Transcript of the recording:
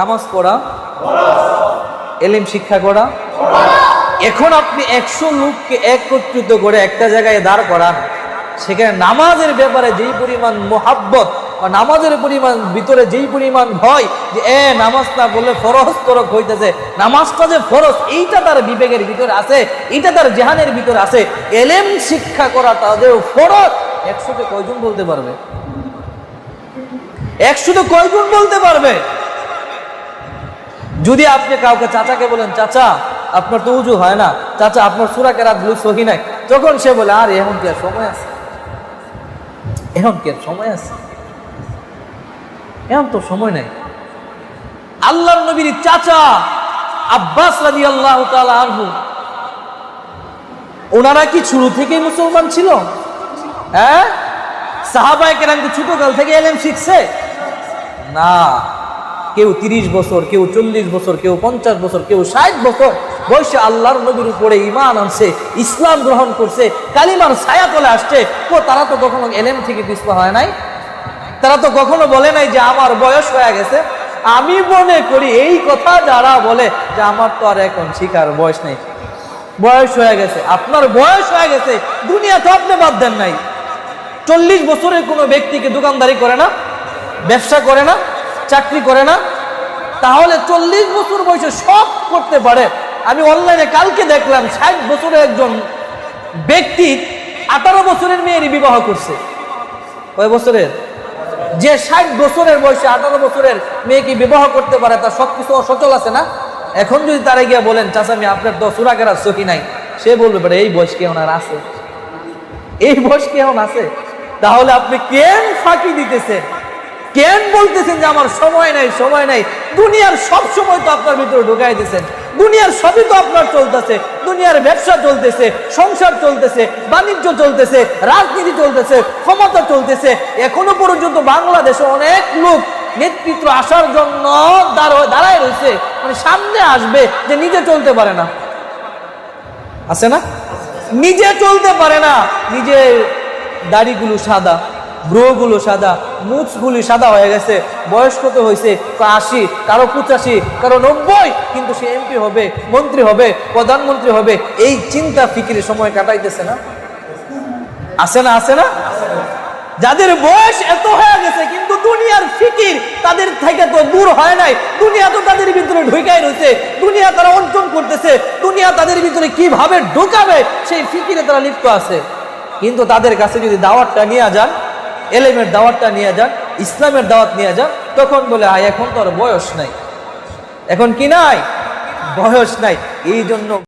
নামাজ পড়া, এলিম শিক্ষা করা। এখন আপনি একশো লোককে একত্রিত করে একটা জায়গায় দাঁড় করান। সেখানে নামাজের ব্যাপারে যেই পরিমাণ মোহাব্বত বা নামাজের পরিমাণ ভিতরে যেই পরিমাণ ভয় যে, এ, নামাজ না বললে ফরজ তরক হইতেছে। নামাজটা যে ফরজ, এইটা তার বিবেকের ভিতরে আছে, এইটা তার জেহানের ভিতরে আছে। এলেম শিক্ষা করা তাদের ফরজ একশোতে কয়জন বলতে পারবে? একশোতে কয়জন বলতে পারবে? যদি আপনি কাউকে চাচাকে বলেন, চাচা, আপনার তো উজু হয় না। চাচা, আপনার সুরাকে রাতগুলো সহি নাই। তখন সে বলে, আর, এখন কি আর সময় আছে? এখন কি আর সময় আছে? এখন তো সময় নাই। আল্লাহ নবীর চাচা আব্বাস রাজি আল্লাহ আনহু, ওনারা কি শুরু থেকে মুসলমান ছিল? হ্যাঁ? সাহাবায় কেরাম কি ছোটকাল থেকে এলেম শিখছে? না। কেউ তিরিশ বছর, কেউ চল্লিশ বছর, কেউ পঞ্চাশ বছর, কেউ ষাট বছর, বয়সে আল্লাহর নবীর উপরে ইমান আনছে, ইসলাম গ্রহণ করছে, কালিমার ছায়া তলে আসছে ও তারা তো কখনো এলেম থেকে পিছপা হয় নাই। তারা তো কখনো বলে নাই যে আমার বয়স হয়ে গেছে। আমি মনে করি এই কথা যারা বলে যে আমার তো আর এখন শিকার বয়স নেই। বয়স হয়ে গেছে। আপনার বয়স হয়ে গেছে। দুনিয়া তো আপনি বাদ দেন নাই। চল্লিশ বছরের কোনো ব্যক্তিকে দোকানদারি করে না, ব্যবসা করে না চাকরি করে না তাহলে চল্লিশ বছর বয়সে সব করতে পারে। আমি অনলাইনে কালকে দেখলাম ষাট বছরের একজন ব্যক্তি আঠারো বছরের মেয়েরই বিবাহ করছে। কয় বছরের? যে ষাট বছরের বয়সে আঠারো বছরের মেয়েকে বিবাহ করতে পারে তার সব কিছু অসচল আছে না? এখন যদি তারা গিয়ে বলেন চাচামি আপনার তো সুরাকের সখী নাই? সে বলবে "বারে, এই বয়স কে ওনার আছে। এই বয়স কেমন আছে। তাহলে আপনি কেন ফাঁকি দিতেছেন? কেন বলতেছেন যে আমার সময় নাই সময় নাই? দুনিয়ার সব সময় তো আপনার ভিতরে ঢুকাই দিয়েছেন। দুনিয়ার সবই তো আপনার চলতেছে। দুনিয়ার ব্যবসা চলতেছে, সংসার চলতেছে, বাণিজ্য চলতেছে, রাজনীতি চলতেছে, ক্ষমতা চলতেছে। এখনও পর্যন্ত বাংলাদেশে অনেক লোক নেতৃত্ব আসার জন্য দাঁড়- দাঁড়ায় রয়েছে। মানে সামনে আসবে যে নিজে চলতে পারে না। আছে না? নিজে চলতে পারে না। নিজের দাড়িগুলো সাদা। ব্রোগুলো সাদা মুখগুলি সাদা হয়ে গেছে। বয়স কত হয়েছে? আশি, কারও পঁচাশি, কারও নব্বই, কিন্তু সে এমপি হবে, মন্ত্রী হবে, প্রধানমন্ত্রী হবে, এই চিন্তা ফিকিরে সময় কাটাইতেছে না। আছে না আছে না? যাদের বয়স এত হয়ে গেছে, কিন্তু দুনিয়ার ফিকির তাদের থেকে তো দূর হয় নাই। দুনিয়া তো তাদের ভিতরে ঢুকাই রয়েছে, দুনিয়া তারা অর্জন করতেছে, দুনিয়া তাদের ভিতরে কীভাবে ঢুকাবে, সেই ফিকিরে তারা লিপ্ত আছে। কিন্তু তাদের কাছে যদি দাওয়াতটা নিয়ে যান এলেমের দাওয়াতটা নিয়ে যান, ইসলামের দাওয়াত নিয়ে যান, তখন বলে, আয়, এখন তো আর বয়স নাই। এখন কি নাই? বয়স নাই। এই জন্য